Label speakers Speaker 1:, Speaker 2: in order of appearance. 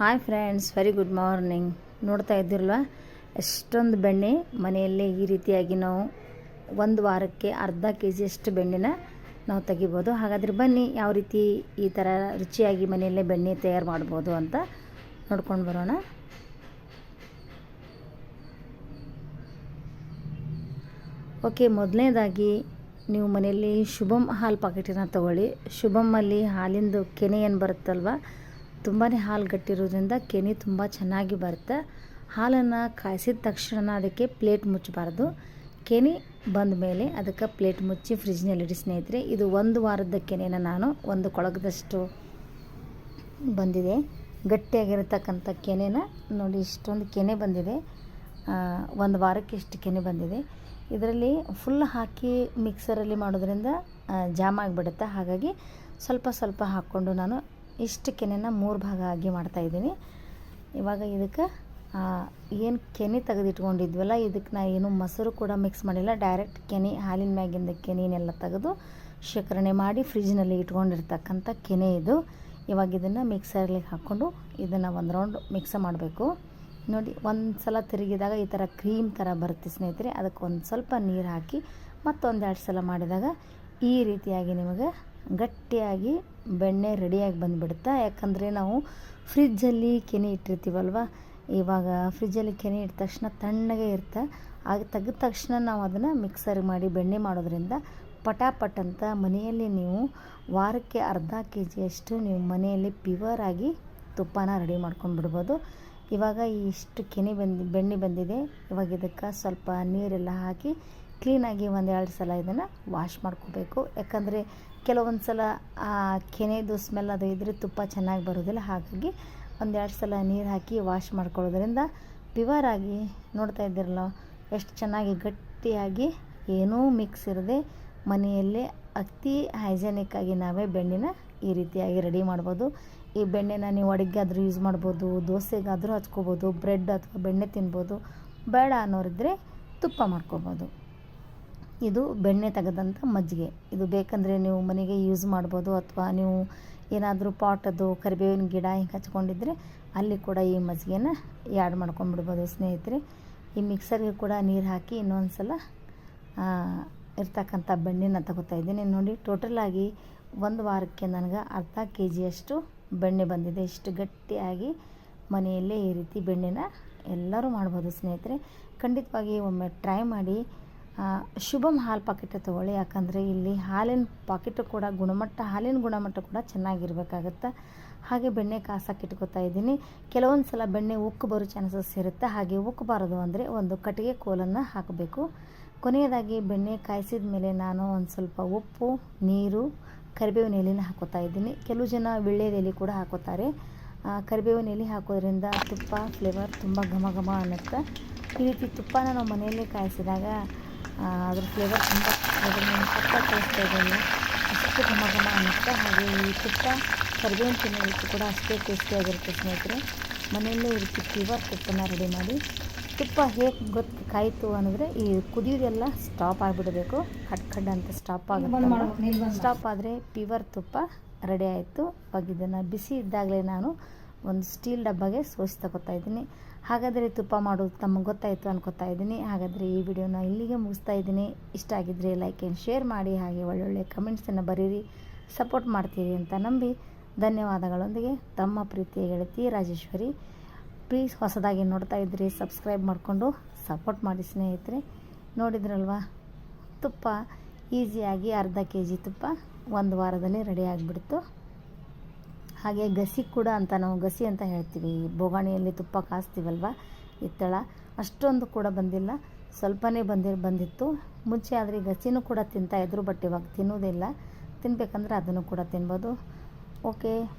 Speaker 1: Hi friends very good morning ನೋಡ್ತಾ ಇದ್ದಿರಲ್ವ? ಎಷ್ಟೊಂದು ಬೆಣ್ಣೆ ಮನೆಯಲ್ಲೇ ಈ ರೀತಿಯಾಗಿ ನಾವು ಒಂದು ವಾರಕ್ಕೆ ಅರ್ಧ ಕೆ ಜಿಯಷ್ಟು ಬೆಣ್ಣೆನ ನಾವು ತೆಗಿಬೋದು. ಹಾಗಾದರೆ ಬನ್ನಿ, ಯಾವ ರೀತಿ ಈ ಥರ ರುಚಿಯಾಗಿ ಮನೆಯಲ್ಲೇ ಬೆಣ್ಣೆ ತಯಾರು ಮಾಡ್ಬೋದು ಅಂತ ನೋಡ್ಕೊಂಡು ಬರೋಣ. ಓಕೆ, ಮೊದಲನೇದಾಗಿ ನೀವು ಮನೆಯಲ್ಲಿ ಶುಭಮ್ ಹಾಲು ಪಾಕೆಟನ್ನು ತೊಗೊಳ್ಳಿ. ಶುಭಮ್ಮಲ್ಲಿ ಹಾಲಿಂದು ಕೆನೆ ಏನು ಬರುತ್ತಲ್ವ? ತುಂಬಾ ಹಾಲು ಗಟ್ಟಿರೋದ್ರಿಂದ ಕೆನೆ ತುಂಬ ಚೆನ್ನಾಗಿ ಬರುತ್ತೆ. ಹಾಲನ್ನು ಕಾಯಿಸಿದ ತಕ್ಷಣ ಅದಕ್ಕೆ ಪ್ಲೇಟ್ ಮುಚ್ಚಬಾರ್ದು. ಕೆನೆ ಬಂದ ಮೇಲೆ ಅದಕ್ಕೆ ಪ್ಲೇಟ್ ಮುಚ್ಚಿ ಫ್ರಿಜ್ನಲ್ಲಿಡಿ ಸ್ನೇಹಿತರೆ, ಇದು ಒಂದು ವಾರದ ಕೆನೆನ ನಾನು ಒಂದು ಕೊಳಗದಷ್ಟು ಬಂದಿದೆ. ಗಟ್ಟಿಯಾಗಿರತಕ್ಕಂಥ ಕೆನೆನ ನೋಡಿ, ಇಷ್ಟೊಂದು ಕೆನೆ ಬಂದಿದೆ. ಒಂದು ವಾರಕ್ಕೆ ಇಷ್ಟು ಕೆನೆ ಬಂದಿದೆ. ಇದರಲ್ಲಿ ಫುಲ್ ಹಾಕಿ ಮಿಕ್ಸರಲ್ಲಿ ಮಾಡೋದ್ರಿಂದ ಜಾಮ್ ಆಗಿಬಿಡುತ್ತೆ. ಹಾಗಾಗಿ ಸ್ವಲ್ಪ ಸ್ವಲ್ಪ ಹಾಕ್ಕೊಂಡು ನಾನು ಇಷ್ಟು ಕೆನೆನ ಮೂರು ಭಾಗ ಆಗಿ ಮಾಡ್ತಾಯಿದ್ದೀನಿ ಇವಾಗ ಇದಕ್ಕೆ ಏನು ಕೆನೆ ತೆಗೆದಿಟ್ಕೊಂಡಿದ್ವಲ್ಲ, ಇದಕ್ಕೆ ನಾ ಏನು ಮೊಸರು ಕೂಡ ಮಿಕ್ಸ್ ಮಾಡಿಲ್ಲ. ಡೈರೆಕ್ಟ್ ಕೆನೆ, ಹಾಲಿನ ಮ್ಯಾಗಿಂದ ಕೆನೆನೆಲ್ಲ ತೆಗೆದು ಶೇಖರಣೆ ಮಾಡಿ ಫ್ರಿಜ್ನಲ್ಲಿ ಇಟ್ಕೊಂಡಿರ್ತಕ್ಕಂಥ ಕೆನೆ ಇದು. ಇವಾಗ ಇದನ್ನು ಮಿಕ್ಸರ್ಲಿಗೆ ಹಾಕ್ಕೊಂಡು ಇದನ್ನು ಒಂದು ರೌಂಡ್ ಮಿಕ್ಸ್ ಮಾಡಬೇಕು. ನೋಡಿ ಒಂದು ಸಲ ತಿರುಗಿದಾಗ ಈ ಥರ ಕ್ರೀಮ್ ಥರ ಬರುತ್ತೆ ಸ್ನೇಹಿತರೆ. ಅದಕ್ಕೆ ಒಂದು ಸ್ವಲ್ಪ ನೀರು ಹಾಕಿ ಮತ್ತೊಂದೆರಡು ಸಲ ಮಾಡಿದಾಗ ಈ ರೀತಿಯಾಗಿ ನಿಮಗೆ ಗಟ್ಟಿಯಾಗಿ ಬೆಣ್ಣೆ ರೆಡಿಯಾಗಿ ಬಂದುಬಿಡುತ್ತೆ, ಯಾಕಂದರೆ ನಾವು ಫ್ರಿಜ್ಜಲ್ಲಿ ಕೆನೆ ಇಟ್ಟಿರ್ತೀವಲ್ವ? ಇವಾಗ ಫ್ರಿಜ್ಜಲ್ಲಿ ಕೆನೆ ಇಟ್ಟ ತಕ್ಷಣ ತಣ್ಣಗೆ ಇರುತ್ತೆ ಆಗ ತೆಗೆದ ತಕ್ಷಣ ನಾವು ಅದನ್ನು ಮಿಕ್ಸರ್ ಮಾಡಿ ಬೆಣ್ಣೆ ಮಾಡೋದ್ರಿಂದ ಪಟಾಪಟ್ ಅಂತ ಮನೆಯಲ್ಲಿ ನೀವು ವಾರಕ್ಕೆ ಅರ್ಧ ಕೆ ಜಿಯಷ್ಟು ನೀವು ಮನೆಯಲ್ಲಿ ಪ್ಯೂವರ್ ಆಗಿ ತುಪ್ಪನ ರೆಡಿ ಮಾಡ್ಕೊಂಡು ಬಿಡ್ಬೋದು. ಇವಾಗ ಇಷ್ಟು ಕೆನೆ ಬಂದು, ಬೆಣ್ಣೆ ಬಂದಿದೆ. ಇವಾಗ ಇದಕ್ಕೆ ಸ್ವಲ್ಪ ನೀರೆಲ್ಲ ಹಾಕಿ ಕ್ಲೀನಾಗಿ ಒಂದೆರಡು ಸಲ ಇದನ್ನು ವಾಶ್ ಮಾಡ್ಕೋಬೇಕು. ಯಾಕಂದರೆ ಕೆಲವೊಂದು ಸಲ ಆ ಕೆನೆದು ಸ್ಮೆಲ್ ಅದು ಇದ್ದರೆ ತುಪ್ಪ ಚೆನ್ನಾಗಿ ಬರೋದಿಲ್ಲ. ಹಾಗಾಗಿ ಒಂದೆರಡು ಸಲ ನೀರು ಹಾಕಿ ವಾಶ್ ಮಾಡ್ಕೊಳ್ಳೋದ್ರಿಂದ ಪ್ಯೂರ್ ಆಗಿ ನೋಡ್ತಾ ಇದ್ದೀರಲ್ಲ, ಎಷ್ಟು ಚೆನ್ನಾಗಿ ಗಟ್ಟಿಯಾಗಿ ಏನೂ ಮಿಕ್ಸ್ ಇರದೆ ಮನೆಯಲ್ಲೇ ಅತಿ ಹೈಜೆನಿಕ್ಕಾಗಿ ನಾವೇ ಬೆಣ್ಣೆನ ಈ ರೀತಿಯಾಗಿ ರೆಡಿ ಮಾಡ್ಬೋದು. ಈ ಬೆಣ್ಣೆನ ನೀವು ಅಡುಗೆಗಾದ್ರೂ ಯೂಸ್ ಮಾಡ್ಬೋದು, ದೋಸೆಗಾದರೂ ಹಚ್ಕೋಬೋದು ಬ್ರೆಡ್ ಅಥವಾ ಬೆಣ್ಣೆ ತಿನ್ಬೋದು, ಬೇಡ ಅನ್ನೋರಿದ್ರೆ ತುಪ್ಪ ಮಾಡ್ಕೋಬೋದು. ಇದು ಬೆಣ್ಣೆ ತೆಗೆದಂಥ ಮಜ್ಜಿಗೆ. ಇದು ಬೇಕಂದರೆ ನೀವು ಮನೆಗೆ ಯೂಸ್ ಮಾಡ್ಬೋದು ಅಥವಾ ನೀವು ಏನಾದರೂ ಪಾಟದು ಕರಿಬೇವಿನ ಗಿಡ ಹಿಂಗೆ ಹಚ್ಕೊಂಡಿದ್ರೆ ಅಲ್ಲಿ ಕೂಡ ಈ ಮಜ್ಜಿಗೆನ ಆ್ಯಡ್ ಮಾಡ್ಕೊಂಡ್ಬಿಡ್ಬೋದು ಸ್ನೇಹಿತರೆ. ಈ ಮಿಕ್ಸರ್ಗೆ ಕೂಡ ನೀರು ಹಾಕಿ ಇನ್ನೊಂದು ಸಲ ಇರ್ತಕ್ಕಂಥ ಬೆಣ್ಣೆನ ತಗೋತಾ ಇದ್ದೀನಿ. ನೋಡಿ ಟೋಟಲಾಗಿ ಒಂದು ವಾರಕ್ಕೆ ನನಗೆ ಅರ್ಧ ಕೆ ಜಿಯಷ್ಟು ಬೆಣ್ಣೆ ಬಂದಿದೆ. ಇಷ್ಟು ಗಟ್ಟಿಯಾಗಿ ಮನೆಯಲ್ಲೇ ಈ ರೀತಿ ಬೆಣ್ಣೆನ ಎಲ್ಲರೂ ಮಾಡ್ಬೋದು ಸ್ನೇಹಿತರೆ. ಖಂಡಿತವಾಗಿ ಒಮ್ಮೆ ಟ್ರೈ ಮಾಡಿ ಶುಭಮ್ ಹಾಲು ಪಾಕೆಟ್ ತೊಗೊಳ್ಳಿ. ಯಾಕಂದರೆ ಇಲ್ಲಿ ಹಾಲಿನ ಪಾಕೆಟು ಕೂಡ ಗುಣಮಟ್ಟ, ಹಾಲಿನ ಗುಣಮಟ್ಟ ಕೂಡ ಚೆನ್ನಾಗಿರ್ಬೇಕಾಗತ್ತೆ. ಹಾಗೆ ಬೆಣ್ಣೆ ಕಾಸಾಕಿ ಇಟ್ಕೊತಾ ಇದ್ದೀನಿ. ಕೆಲವೊಂದು ಸಲ ಬೆಣ್ಣೆ ಉಕ್ಕು ಬರೋ ಚಾನ್ಸಸ್ ಇರುತ್ತೆ. ಹಾಗೆ ಉಕ್ಕಬಾರದು ಅಂದರೆ ಒಂದು ಕಟ್ಟಿಗೆ ಕೋಲನ್ನು ಹಾಕಬೇಕು. ಕೊನೆಯದಾಗಿ ಬೆಣ್ಣೆ ಕಾಯಿಸಿದ ಮೇಲೆ ನಾನು ಒಂದು ಸ್ವಲ್ಪ ಉಪ್ಪು, ನೀರು, ಕರಿಬೇವಿನ ಎಲೆನ ಹಾಕೋತಾ ಇದ್ದೀನಿ. ಕೆಲವು ಜನ ಎಲೆ ಕೂಡ ಹಾಕೋತಾರೆ. ಕರಿಬೇವಿನ ಎಲೆ ಹಾಕೋದ್ರಿಂದ ತುಪ್ಪ ಫ್ಲೇವರ್ ತುಂಬ ಘಮ ಘಮ ಅನ್ನುತ್ತೆ. ಈ ರೀತಿ ತುಪ್ಪನ ನಾವು ಮನೆಯಲ್ಲೇ ಕಾಯಿಸಿದಾಗ ಅದ್ರ ಫ್ಲೇವರ್ ತುಂಬ ತುಪ್ಪ ತೋರಿಸ್ತಾ ಇದ್ದೀನಿ ಅಷ್ಟು ಘಮ ಘಮ ಅನ್ನುತ್ತೆ ಹಾಗೆ ಈ ತುಪ್ಪ ಕರಿಬೇವಿನ ತಿನ್ನೋದಕ್ಕೂ ಕೂಡ ಅಷ್ಟೇ ಟೇಸ್ಟಿಯಾಗಿರುತ್ತೆ ಸ್ನೇಹಿತರೆ. ಮನೆಯಲ್ಲೇ ಇರುತ್ತೆ ರೀತಿ ಪ್ಯೂವರ್ ತುಪ್ಪನ ರೆಡಿ ಮಾಡಿ ತುಪ್ಪ ಹೇಗೆ ಗೊತ್ತು ಕಾಯಿತು ಅಂದರೆ ಈ ಕುದಿಯೋದೆಲ್ಲ ಸ್ಟಾಪ್ ಆಗಿಬಿಡಬೇಕು. ಖಡ್ ಖಡ್ ಅಂತ ಸ್ಟಾಪ್ ಆಗುತ್ತೆ ಸ್ಟಾಪ್ ಆದರೆ ಪಿವರ್ ತುಪ್ಪ ರೆಡಿ ಆಯಿತು. ಇವಾಗ ಇದನ್ನು ಬಿಸಿ ಇದ್ದಾಗಲೇ ನಾನು ಒಂದು ಸ್ಟೀಲ್ ಡಬ್ಬಗೆ ಸೋಸಿ ತಗೋತಾ ಇದ್ದೀನಿ. ಹಾಗಾದರೆ ತುಪ್ಪ ಮಾಡೋದು ತಮಗೆ ಗೊತ್ತಾಯಿತು ಅನ್ಕೋತಾ ಇದ್ದೀನಿ. ಹಾಗಾದರೆ ಈ ವಿಡಿಯೋನ ಇಲ್ಲಿಗೆ ಮುಗಿಸ್ತಾ ಇದ್ದೀನಿ. ಇಷ್ಟ ಆಗಿದ್ದರೆ ಲೈಕ್ ಆ್ಯಂಡ್ ಶೇರ್ ಮಾಡಿ, ಹಾಗೆ ಒಳ್ಳೊಳ್ಳೆ ಕಮೆಂಟ್ಸನ್ನು ಬರೀರಿ. ಸಪೋರ್ಟ್ ಮಾಡ್ತೀರಿ ಅಂತ ನಂಬಿ ಧನ್ಯವಾದಗಳೊಂದಿಗೆ ತಮ್ಮ ಪ್ರೀತಿಯ ಗೆಳತಿ ರಾಜೇಶ್ವರಿ. ಪ್ಲೀಸ್ ಹೊಸದಾಗಿ ನೋಡ್ತಾ ಇದ್ರಿ ಸಬ್ಸ್ಕ್ರೈಬ್ ಮಾಡಿಕೊಂಡು ಸಪೋರ್ಟ್ ಮಾಡಿ ಸ್ನೇಹಿತರೆ. ನೋಡಿದ್ರಲ್ವಾ? ತುಪ್ಪ ಈಸಿಯಾಗಿ ಅರ್ಧ ಕೆ ಜಿ ತುಪ್ಪ ಒಂದು ವಾರದಲ್ಲಿ ರೆಡಿ ಆಗಿಬಿಡ್ತು. ಹಾಗೆ ಗಸಿ ಕೂಡ ಅಂತ ನಾವು ಗಸಿ ಅಂತ ಹೇಳ್ತೀವಿ. ಬೋಗಾಣಿಯಲ್ಲಿ ತುಪ್ಪ ಕಾಸ್ತೀವಲ್ವ? ಇತ್ತಳ. ಅಷ್ಟೊಂದು ಕೂಡ ಬಂದಿಲ್ಲ. ಸ್ವಲ್ಪನೇ ಬಂದಿ ಬಂದಿತ್ತು. ಮುಂಚೆ ಆದರೆ ಗಸಿನೂ ಕೂಡ ತಿಂತಾಯಿದ್ರು ಬಟ್ ಇವಾಗ ತಿನ್ನೋದಿಲ್ಲ. ತಿನ್ನಬೇಕಂದ್ರೆ ಅದನ್ನು ಕೂಡ ತಿನ್ಬೋದು. ಓಕೆ.